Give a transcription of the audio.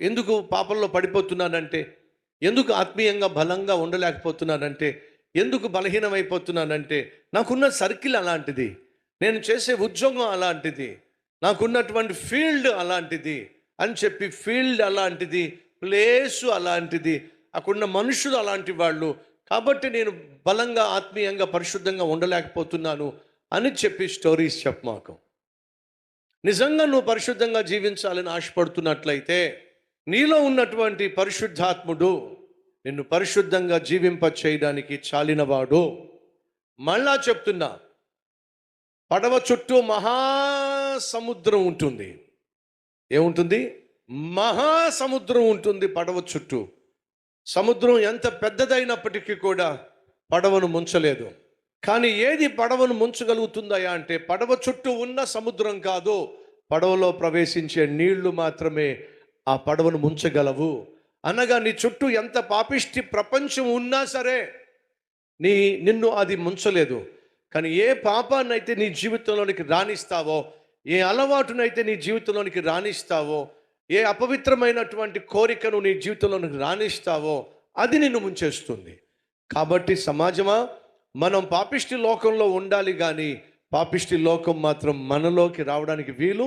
ఎందుకు పాపంలో పడిపోతున్నానంటే? ఎందుకు ఆత్మీయంగా బలంగా ఉండలేకపోతున్నానంటే? ఎందుకు బలహీనమైపోతున్నానంటే? నాకున్న సర్కిల్ అలాంటిది. నేను చేసే ఉద్యోగం అలాంటిది. నాకున్నటువంటి ఫీల్డ్ అలాంటిది అని చెప్పి ఫీల్డ్ అలాంటిది ప్లేసు అలాంటిది అక్కడున్న మనుషులు అలాంటి వాళ్ళు కాబట్టి నేను బలంగా ఆత్మీయంగా పరిశుద్ధంగా ఉండలేకపోతున్నాను అని చెప్పి స్టోరీస్ చెప్పమాకం నిజంగా నువ్వు పరిశుద్ధంగా జీవించాలని ఆశపడుతున్నట్లయితే నీలో ఉన్నటువంటి పరిశుద్ధాత్ముడు నిన్ను పరిశుద్ధంగా జీవింప చేయడానికి చాలినవాడు. మళ్ళా చెప్తున్నా పడవ చుట్టూ మహాసముద్రం ఉంటుంది. ఏముంటుంది? మహాసముద్రం ఉంటుంది పడవ చుట్టూ. సముద్రం ఎంత పెద్దదైనప్పటికీ కూడా పడవను ముంచలేదు. కానీ ఏది పడవను ముంచగలుగుతుందయా అంటే పడవ చుట్టూ ఉన్న సముద్రం కాదు. పడవలో ప్రవేశించే నీళ్ళు మాత్రమే ఆ పడవను ముంచగలవు. అనగా నీ చుట్టూ ఎంత పాపిష్టి ప్రపంచం ఉన్నా సరే నీ నిన్ను అది ముంచలేదు. కానీ ఏ పాపాన్నైతే నీ జీవితంలోనికి రాణిస్తావో ఏ అలవాటునైతే నీ జీవితంలోనికి రాణిస్తావో ఏ అపవిత్రమైనటువంటి కోరికను నీ జీవితంలోనికి రాణిస్తావో అది నిన్ను ముంచేస్తుంది. కాబట్టి సమాజమా మనం పాపిష్టి లోకంలో ఉండాలి కానీ పాపిష్టి లోకం మాత్రం మనలోకి రావడానికి వీలు